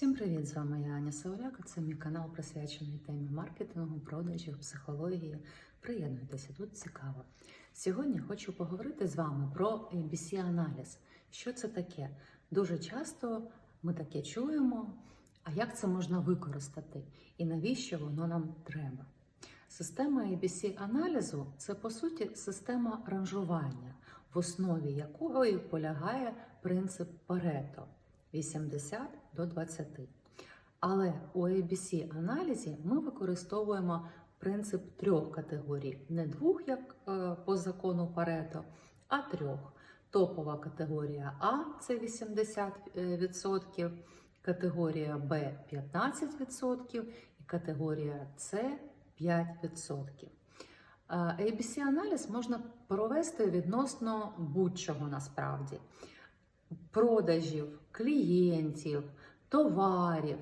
Всім привіт! З вами я Аня Сауляк. Це мій канал присвячений темі маркетингу, продажів, психології. Приєднуйтеся, тут цікаво. Сьогодні хочу поговорити з вами про ABC-аналіз. Що це таке? Дуже часто ми таке чуємо. А як це можна використати? І навіщо воно нам треба? Система ABC-аналізу це по суті система ранжування, в основі якої полягає принцип Парето 80 до 20. Але у ABC аналізі ми використовуємо принцип трьох категорій, не двох, як е, по закону Парето, а трьох. Топова категорія А це 80%, категорія Б 15% і категорія С 5%. ABC-аналіз можна провести відносно будь-чого насправді: продажів, клієнтів, товарів.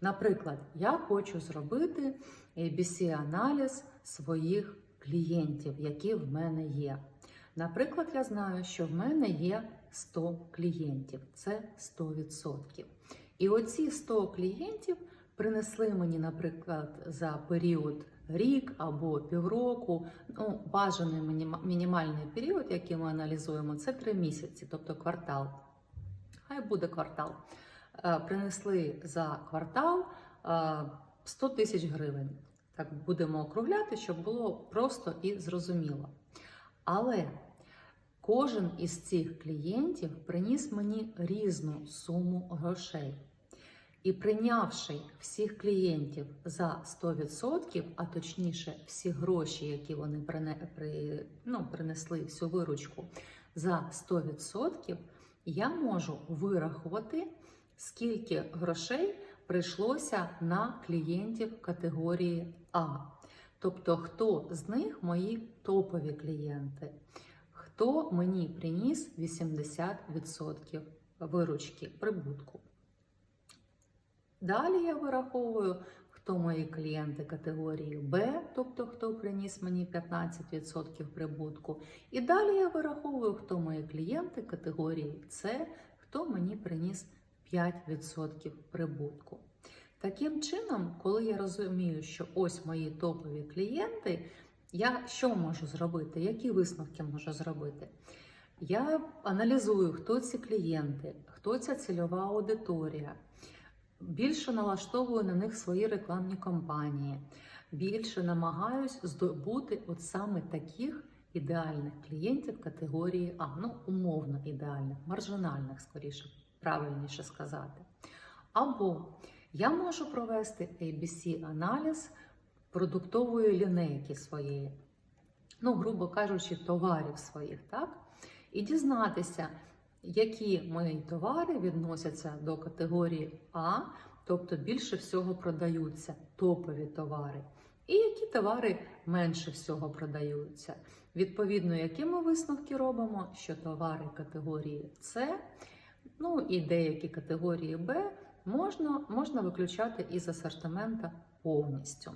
Наприклад, я хочу зробити ABC-аналіз своїх клієнтів, які в мене є. Наприклад, я знаю, що в мене є 100 клієнтів, це 100%. І оці 100 клієнтів принесли мені, наприклад, за період рік або півроку. Ну, бажаний мінімальний період, який ми аналізуємо, це 3 місяці, тобто квартал. Хай буде квартал. Принесли за квартал 100 тисяч гривень. Так будемо округляти, щоб було просто і зрозуміло. Але кожен із цих клієнтів приніс мені різну суму грошей. І прийнявши всіх клієнтів за 100%, а точніше, всі гроші, які вони ну, принесли всю виручку за 100%, я можу вирахувати, скільки грошей прийшлося на клієнтів категорії А. Тобто, хто з них мої топові клієнти, хто мені приніс 80% виручки прибутку. Далі я вираховую, хто мої клієнти категорії Б, тобто хто приніс мені 15% прибутку. І далі я вираховую, хто мої клієнти категорії С, хто мені приніс 5% прибутку. Таким чином, коли я розумію, що ось мої топові клієнти, я що можу зробити? Які висновки можу зробити? Я аналізую, хто ці клієнти, хто ця цільова аудиторія. Більше налаштовую на них свої рекламні кампанії, більше намагаюсь здобути от саме таких ідеальних клієнтів категорії А, ну, умовно ідеальних, маржинальних, скоріше, правильніше сказати. Або я можу провести ABC-аналіз продуктової лінейки своєї, ну, грубо кажучи, товарів своїх, так? І дізнатися, які мої товари відносяться до категорії А, тобто більше всього продаються топові товари, і які товари менше всього продаються. Відповідно, які ми висновки робимо, що товари категорії С, ну і деякі категорії Б можна, можна виключати із асортимента повністю.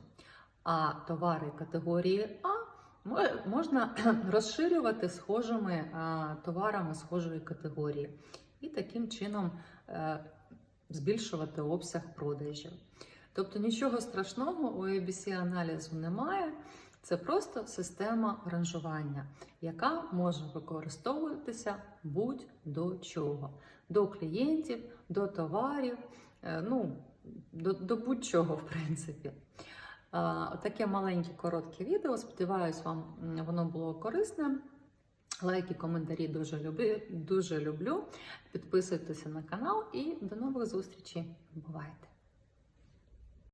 А товари категорії А можна розширювати схожими товарами схожої категорії і таким чином е, збільшувати обсяг продажів. Тобто нічого страшного у ABC-аналізу немає. Це просто система ранжування, яка може використовуватися будь-до чого: до клієнтів, до товарів, е, ну, до, до будь-чого, в принципі. Таке маленьке коротке відео. Сподіваюсь, вам воно було корисне. Лайки, коментарі дуже люблю. Дуже люблю. Підписуйтеся на канал і до нових зустрічей. Бувайте!